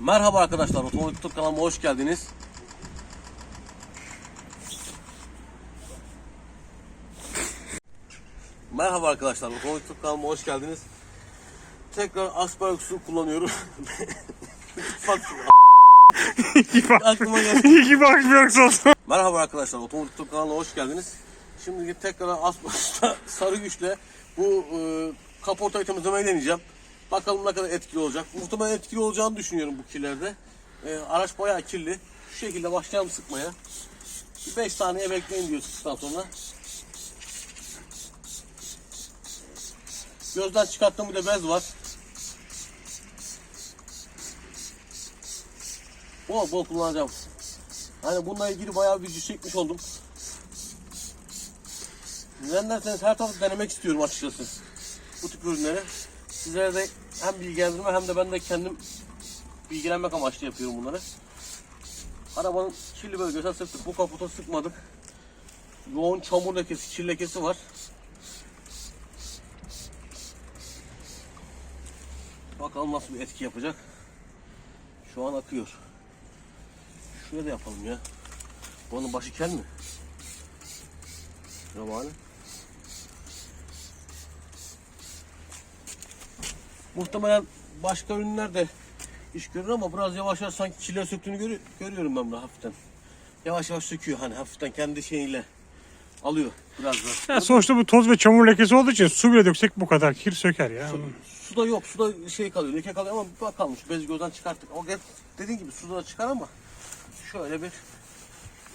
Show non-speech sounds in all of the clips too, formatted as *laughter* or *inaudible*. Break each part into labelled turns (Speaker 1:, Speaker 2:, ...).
Speaker 1: Merhaba arkadaşlar, Otomobil YouTube kanalıma hoş geldiniz. Merhaba arkadaşlar, Otomobil YouTube kanalıma hoş geldiniz. Tekrar Aspergus'u kullanıyorum. Bak,
Speaker 2: İyi bak.
Speaker 1: aklıma geldi.
Speaker 2: İyi ki bakmıyorsun.
Speaker 1: Merhaba arkadaşlar, Otomobil YouTube kanalına hoş geldiniz. Şimdi tekrar Aspergus'ta *laughs* sarı güçle bu e, kaportayı temizlemeyi deneyeceğim. Bakalım ne kadar etkili olacak. Muhtemelen etkili olacağını düşünüyorum bu kirlerde. E, araç bayağı kirli. Şu şekilde başlayalım sıkmaya. 5 saniye bekleyin diyor sıktıktan sonra. Gözden çıkarttığım bir de bez var. Bol bol kullanacağım. Hani bununla ilgili bayağı bir çekmiş oldum. Neden derseniz her tarafı denemek istiyorum açıkçası. Bu tip ürünleri. Sizlere de hem bilgilendirme hem de ben de kendim bilgilenmek amaçlı yapıyorum bunları. Arabanın kirli bölgesine sıktık. Bu kaputa sıkmadık. Yoğun çamur lekesi, kir lekesi var. Bakalım nasıl bir etki yapacak. Şu an akıyor. Şuraya da yapalım ya. Bunun başı kel mi? Ne var? Muhtemelen başka ürünler de iş görür ama biraz yavaş yavaş sanki kirler söktüğünü görü- görüyorum ben de hafiften. Yavaş yavaş söküyor hani hafiften kendi şeyiyle alıyor biraz da.
Speaker 2: Ya sonuçta bu toz ve çamur lekesi olduğu için su bile döksek bu kadar kir söker ya.
Speaker 1: Suda yok, suda şey kalıyor, leke kalıyor ama bir bakalım şu bezi gözden çıkarttık. O hep dediğin gibi suda da çıkar ama şöyle bir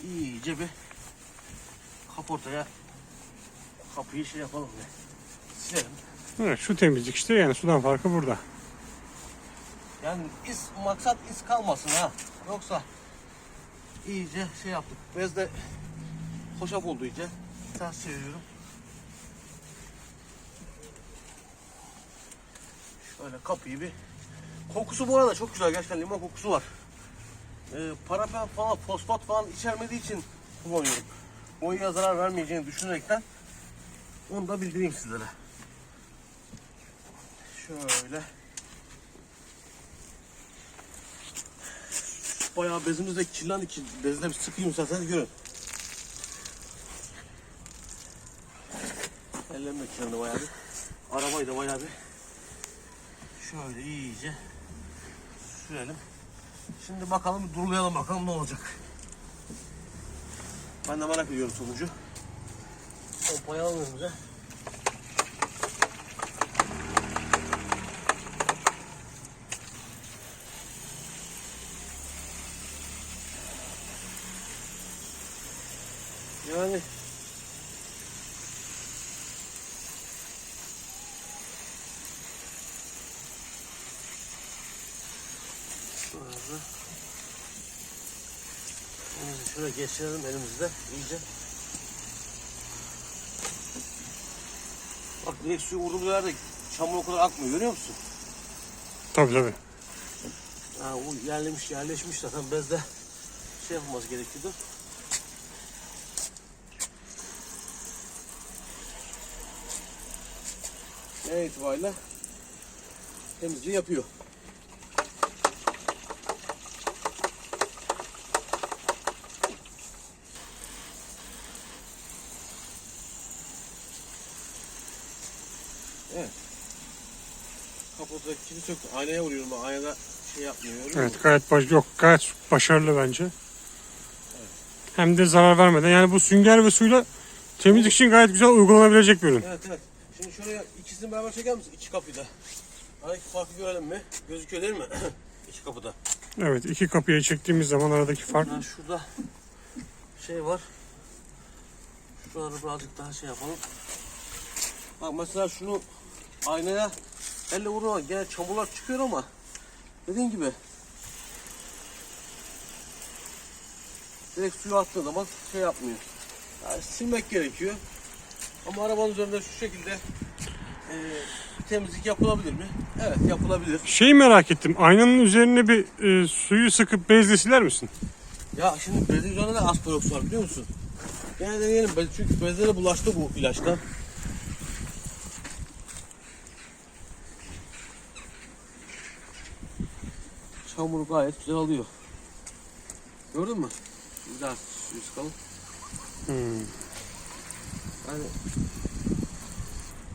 Speaker 1: iyice bir kaportaya kapıyı şey yapalım ya. Silelim.
Speaker 2: Evet, şu temizlik işte yani sudan farkı burada.
Speaker 1: Yani iz, maksat iz kalmasın ha. Yoksa iyice şey yaptık. Bez de hoşaf oldu iyice. Ters çeviriyorum. Şöyle kapıyı bir. Kokusu bu arada çok güzel. Gerçekten limon kokusu var. Ee, parafen falan, fosfat falan içermediği için kullanıyorum. Boyaya zarar vermeyeceğini düşünerekten onu da bildireyim sizlere. Şöyle. Bayağı bezimiz de kirlendi ki bezle bir sıkayım isterseniz görün. Ellerim de kirlendi bayağı bir. Arabayı da bayağı bir şöyle iyice sürelim. Şimdi bakalım durulayalım bakalım ne olacak. Ben de merak ediyorum sonucu. Pompayı alalım önümüze. Yani Şöyle. Elimizi şöyle geçirelim elimizde iyice. Bak direkt suyu vurduğumuz yerde çamur o kadar akmıyor görüyor musun?
Speaker 2: Tabii tabii.
Speaker 1: Ha, o yerlemiş yerleşmiş zaten bezde şey yapılması gerekiyordu. Genel itibariyle temizliği yapıyor. Evet. Kapıdaki kili söktü. Aynaya vuruyorum. Aynada şey yapmıyor. görüyor musun?
Speaker 2: Evet gayet baş yok gayet başarılı bence. Hem de zarar vermeden. Yani bu sünger ve suyla temizlik için gayet güzel uygulanabilecek bir ürün.
Speaker 1: Evet evet. Şimdi şuraya ikisini beraber çeker misin? İki kapıyı da. Aradaki farkı görelim mi? Gözüküyor değil mi? *clears throat* İki kapıda.
Speaker 2: Evet iki kapıya çektiğimiz zaman aradaki fark.
Speaker 1: Ha, şurada şey var. Şuraları birazcık daha şey yapalım. Bak mesela şunu aynaya elle vurma gene çamurlar çıkıyor ama dediğin gibi direkt suyu attığın zaman şey yapmıyor. Yani silmek gerekiyor. Ama arabanın üzerinde şu şekilde e, temizlik yapılabilir mi? Evet yapılabilir.
Speaker 2: Şeyi merak ettim. Aynanın üzerine bir e, suyu sıkıp bezle siler misin?
Speaker 1: Ya şimdi bezin üzerinde de asporoks var biliyor musun? Gene deneyelim bez çünkü bezlere bulaştı bu ilaçtan. çamuru gayet güzel alıyor. Gördün mü? Güzel suyu sıkalım.
Speaker 2: Hmm.
Speaker 1: Yani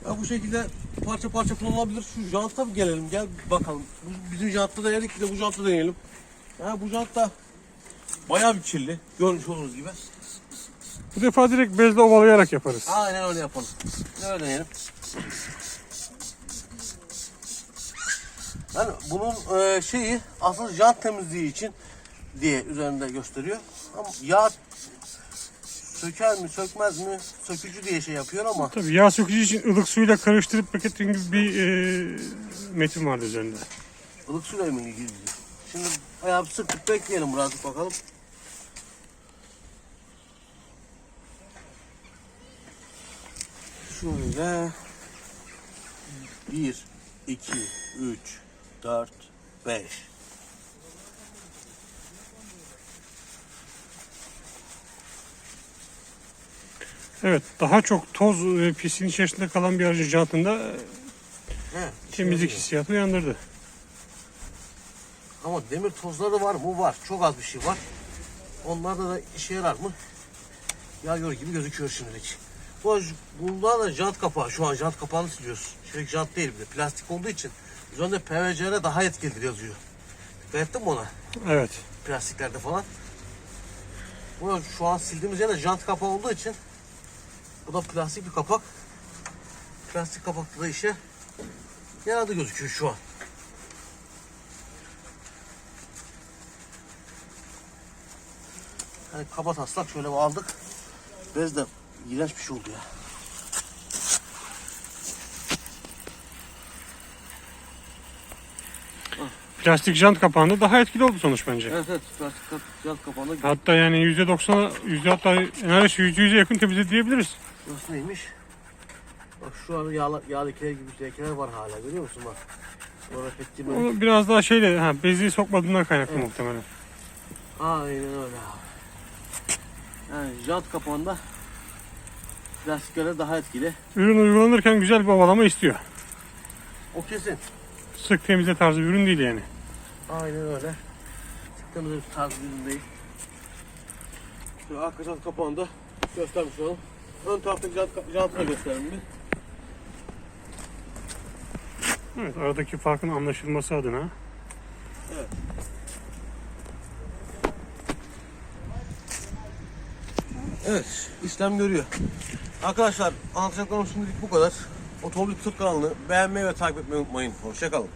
Speaker 1: ya bu şekilde parça parça kullanılabilir. Şu janta bir gelelim. Gel bakalım. Bizim jantta da yedik de bu jantta deneyelim. Ya bu jant da bayağı bir kirli. Görmüş olduğunuz gibi.
Speaker 2: Bu defa direkt bezle ovalayarak yaparız.
Speaker 1: Aynen öyle yapalım. Öyle deneyelim. Yani bunun e, şeyi asıl jant temizliği için diye üzerinde gösteriyor. Ama yağ söker mi sökmez mi sökücü diye şey yapıyor ama
Speaker 2: Tabii yağ sökücü için ılık suyla karıştırıp pakettiğin gibi bir e, metin vardı üzerinde.
Speaker 1: ılık suyla mı ilgili? Şimdi bayağı bir sıkıp bekleyelim birazcık bakalım. Şöyle 1, 2, 3, 4, 5.
Speaker 2: Evet daha çok toz ve pisliğin içerisinde kalan bir aracın jantında e,
Speaker 1: He,
Speaker 2: temizlik hissiyatı uyandırdı.
Speaker 1: Ama demir tozları var mı? Var. Çok az bir şey var. Onlarda da işe yarar mı? Yağıyor gibi gözüküyor şimdilik. Bu bunda da jant kapağı. Şu an jant kapağını siliyoruz. Çelik jant değil bir de plastik olduğu için. Üzerinde PVC'ne daha etkilidir yazıyor. Dikkat ettin mi ona?
Speaker 2: Evet.
Speaker 1: Plastiklerde falan. Bu şu an sildiğimiz yerde jant kapağı olduğu için bu da plastik bir kapak. Plastik kapakta da işe yaradı gözüküyor şu an. Hani kaba taslak şöyle aldık. Bez de iğrenç bir şey oldu ya.
Speaker 2: Plastik jant kapağında daha etkili oldu sonuç bence.
Speaker 1: Evet evet plastik jant kapağında
Speaker 2: Hatta yani %90'a yüzde hatta neredeyse %100'e yakın temizledi diyebiliriz.
Speaker 1: Burası neymiş? Bak şu an yağ, yağ lekeleri gibi lekeler var hala görüyor musun bak. Orada pek girmedik.
Speaker 2: Onu biraz daha şeyle ha, bezi sokmadığından kaynaklı
Speaker 1: Evet.
Speaker 2: muhtemelen.
Speaker 1: Aynen öyle. Yani jant kapağında plastikleri daha etkili.
Speaker 2: Ürün uygulanırken güzel bir ovalama istiyor.
Speaker 1: O kesin.
Speaker 2: Sık temizle tarzı bir ürün değil yani.
Speaker 1: Aynen öyle. Çıktığımız bir tarz bir ürün değil. Şöyle arka jant kapağını da göstermiş olalım. Ön taraftaki jant, jantı da gösterelim bir.
Speaker 2: Evet aradaki farkın anlaşılması adına.
Speaker 1: Evet, işlem görüyor. Arkadaşlar anlatacaklarım şimdilik bu kadar. Otomobil Türk kanalını beğenmeyi ve takip etmeyi unutmayın. Hoşçakalın.